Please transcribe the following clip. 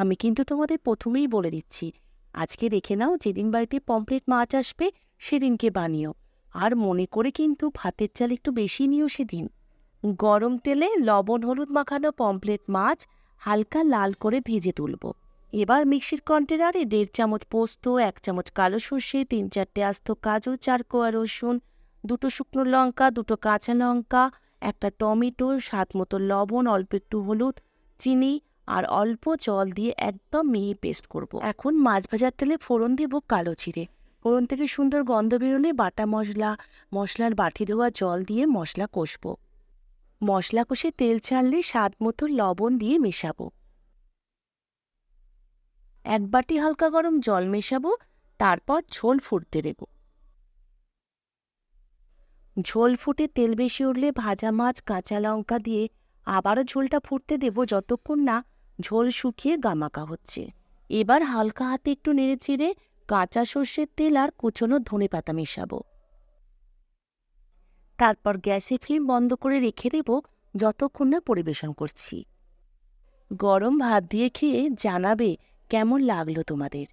আমি কিন্তু তোমাদের প্রথমেই বলে দিচ্ছি। আজকে দেখে নাও যেদিন বাড়িতে পমপ্লেট মাছ আসবে, সেদিনকে বানিও। আর মনে করে কিন্তু ভাতের চাল একটু বেশি নিও সেদিন। গরম তেলে লবণ, হলুদ মাখানো পমপ্লেট মাছ হালকা লাল করে ভেজে তুলব। এবার মিক্সির কন্টেনারে দেড় চামচ পোস্ত, এক চামচ কালো সর্ষে, তিন চারটে আস্ত কাজু, চার কোয়া রসুন, দুটো শুকনো লঙ্কা, দুটো কাঁচা লঙ্কা, একটা টমেটো, স্বাদ মতো লবণ, অল্প একটু হলুদ, চিনি আর অল্প জল দিয়ে একদম মিহি পেস্ট করব। এখন মাছ ভাজার তেলে ফোড়ন দেব কালো জিরে। ফোড়ন থেকে সুন্দর গন্ধ বেরোলে বাটা মশলা, মশলার বাটি ধোয়া জল দিয়ে মশলা কষব। মশলা কষে তেল ছাড়লে স্বাদ মতো লবণ দিয়ে মেশাবো। এক বাটি হালকা গরম জল মেশাবো, তারপর ঝোল ফুটতে দেব। ঝোল ফুটে তেল বেশি উঠলে ভাজা মাছ, কাঁচা লঙ্কা দিয়ে আবারও ঝোলটা ফুটতে দেব যতক্ষণ না ঝোল শুকিয়ে গামাকা হচ্ছে। এবার হালকা হাতে একটু নেড়ে চেড়ে কাঁচা সর্ষের তেল আর কুচনো ধনে পাতা মেশাবো। তারপর গ্যাসে ফ্লেম বন্ধ করে রেখে দেব যতক্ষণ না পরিবেশন করছি। গরম ভাত দিয়ে খেয়ে জানাবে কেমন লাগল তোমাদের।